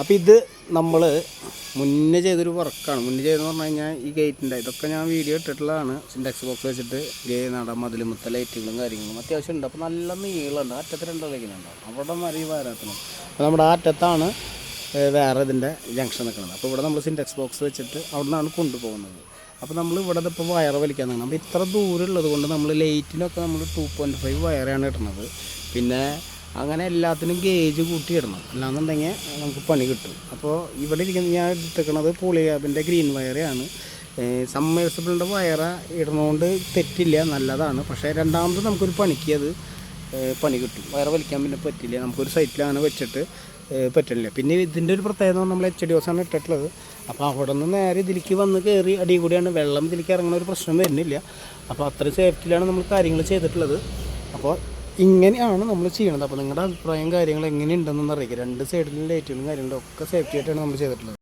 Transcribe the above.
അപ്പോൾ ഇത് നമ്മൾ മുന്നേ ചെയ്തൊരു വർക്കാണ് മുന്നേ ചെയ്തെന്ന് പറഞ്ഞു കഴിഞ്ഞാൽ ഈ ഗേറ്റിന്റെ ഇതൊക്കെ ഞാൻ വീഡിയോ ഇട്ടിട്ടുള്ളതാണ്. സിൻഡെക്സ് ബോക്സ് വെച്ചിട്ട് ഗേ നട മതിൽ മുത്ത ലൈറ്റുകളും കാര്യങ്ങളും അത്യാവശ്യം ഉണ്ട്. അപ്പോൾ നല്ല നീളമുണ്ട്. അറ്റത്ത് രണ്ടോ രണ്ടരക്കുന്നുണ്ടാവും അവിടെ മരി വരാത്തണം അപ്പോൾ നമ്മുടെ ആ അറ്റത്താണ് വേറെ ഇതിന്റെ ജംഗ്ഷൻ നിൽക്കുന്നത്. അപ്പോൾ ഇവിടെ നമ്മൾ സിൻഡെക്സ് ബോക്സ് വെച്ചിട്ട് അവിടെ നിന്നാണ് കൊണ്ടുപോകുന്നത്. അപ്പോൾ നമ്മൾ ഇവിടെ ഇപ്പോൾ വയർ വലിക്കാൻ തുടങ്ങണം അപ്പോൾ ഇത്ര ദൂരമുള്ളത് കൊണ്ട് നമ്മൾ ലൈറ്റിനൊക്കെ നമ്മൾ ടു പോയിന്റ് ഫൈവ് വയറാണ് ഇടുന്നത്. പിന്നെ അങ്ങനെ എല്ലാത്തിനും ഗേജ് കൂട്ടി ഇടണം. അല്ലാന്നുണ്ടെങ്കിൽ നമുക്ക് പണി കിട്ടും. അപ്പോൾ ഇവിടെ ഇരിക്കുന്ന ഞാൻ എടുത്തേക്കണത് പോളിയാബിന്റെ ഗ്രീൻ വയറാണ് സമ്മേഴ്സിബിളിന്റെ വയറ ഇടുന്നതുകൊണ്ട് തെറ്റില്ല നല്ലതാണ്. പക്ഷേ രണ്ടാമത് നമുക്കൊരു പണിക്ക് അത് പണി കിട്ടും. വയറ് വലിക്കാൻ പിന്നെ പറ്റില്ല. നമുക്കൊരു സൈറ്റിൽ അങ്ങനെ വെച്ചിട്ട് പറ്റില്ല പിന്നെ ഇതിന്റെ ഒരു പ്രത്യേകത നമ്മൾ എച്ച് ഡി ഓസാണ് ഇട്ടിട്ടുള്ളത്. അപ്പോൾ അവിടെ നിന്ന് നേരെ ഇതിലേക്ക് വന്ന് കയറി അടി കൂടിയാണ്. വെള്ളം ഇതിലേക്ക് ഇറങ്ങുന്ന ഒരു പ്രശ്നം വരുന്നില്ല. അപ്പോൾ അത്രയും സേഫ്റ്റിയിലാണ് നമ്മൾ കാര്യങ്ങൾ ചെയ്തിട്ടുള്ളത്. അപ്പോൾ ഇങ്ങനെയാണ് നമ്മൾ ചെയ്യണത്. അപ്പോൾ നിങ്ങളുടെ അഭിപ്രായം കാര്യങ്ങൾ എങ്ങനെയുണ്ടെന്നൊന്ന് അറിയിക്കുക രണ്ട് സൈഡിലും ലൈറ്റുകളും കാര്യങ്ങളും ഒക്കെ സേഫ്റ്റി ആയിട്ടാണ് നമ്മൾ ചെയ്തിട്ടുള്ളത്.